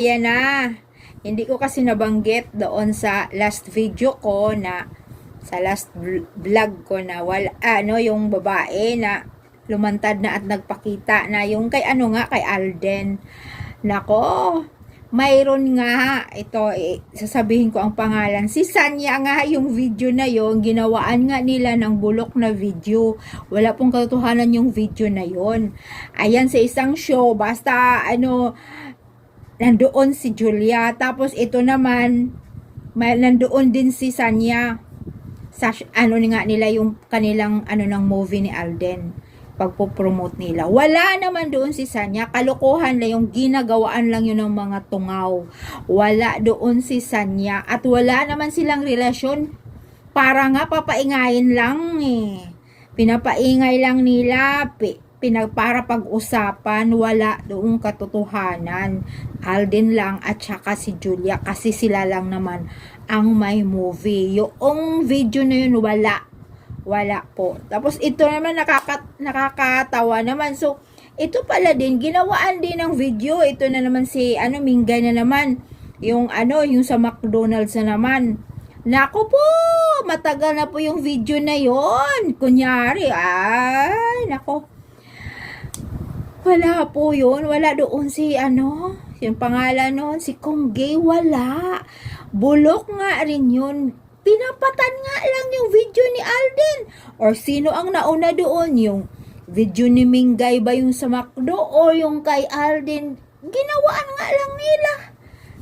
Yan na. Hindi ko kasi nabanggit doon sa last video ko na sa last vl- vlog ko na wala ano yung babae na lumantad na at nagpakita na yung kay ano nga kay Alden. Nako, mayroon nga ito eh, sasabihin ko ang pangalan. Si Sanya nga yung video na yon ginawaan nga nila ng bulok na video. Wala pong katotohanan yung video na yon. Ayan sa isang show basta ano nandoon si Julia. Tapos ito naman, may, nandoon din si Sanya. Sa, ano nga nila yung kanilang ano ng movie ni Alden pagpo-promote nila. Wala naman doon si Sanya. Kalokohan na yung ginagawaan lang yun ng mga tungaw. Wala doon si Sanya. At wala naman silang relasyon. Para nga papaingayin lang eh. Pinapaingay lang nila. Pi, pinag, para pag-usapan. Wala doong katotohanan. Alden lang at saka si Julia. Kasi sila lang naman ang may movie. Yung video na yun wala wala po. Tapos ito naman nakaka, nakakatawa naman. So, ito pala din, ginawaan din ng video. Ito na naman si, ano, Mingay na naman. Yung, ano, yung sa McDonald's na naman. Nako po, matagal na po yung video na yon Kunyari, ay, nako. Wala po yun. Wala doon si, ano, yung pangalan noon, si Kong Gay, wala. Bulok nga rin yun pinapatan nga lang yung video ni Alden. Or sino ang nauna doon? Yung video ni Mingay ba yung sa McDo o yung kay Alden? Ginawaan nga lang nila.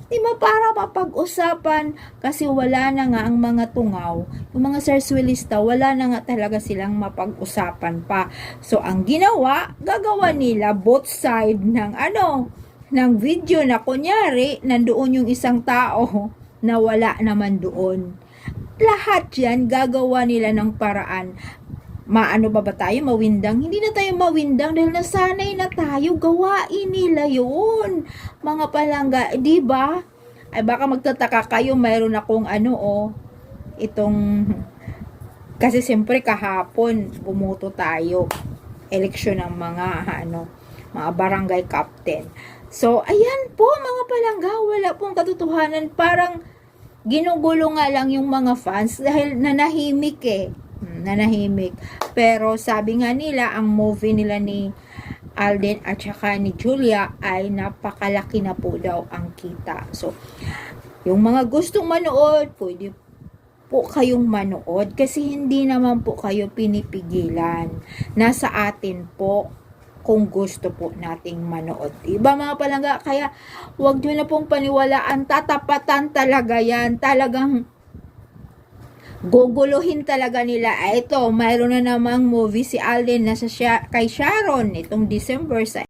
Di ba para mapag-usapan kasi wala na nga ang mga tungaw. Yung mga sarswilista, wala na nga talaga silang mapag-usapan pa. So, ang ginawa, gagawa nila both side ng ano, ng video na kunyari, nandoon yung isang tao na wala naman doon lahat yan gagawa nila ng paraan. Maano ba ba tayo mawindang? Hindi na tayo mawindang dahil nasanay na tayo gawain nila yun. Mga palangga, di ba? Ay baka magtataka kayo, mayroon akong ano oh, itong kasi siyempre kahapon bumuto tayo eleksyon ng mga ano, mga barangay captain. So, ayan po mga palangga, wala pong katotohanan. Parang ginugulo nga lang yung mga fans dahil nanahimik eh. Nanahimik. Pero sabi nga nila, ang movie nila ni Alden at saka ni Julia ay napakalaki na po daw ang kita. So, yung mga gustong manood, pwede po kayong manood kasi hindi naman po kayo pinipigilan. Nasa atin po kung gusto po nating manood. Iba mga palangga, kaya wag nyo na pong paniwalaan, tatapatan talaga yan. Talagang guguluhin talaga nila. Ah, ito, mayroon na namang movie si Alden na sa kay Sharon itong December sa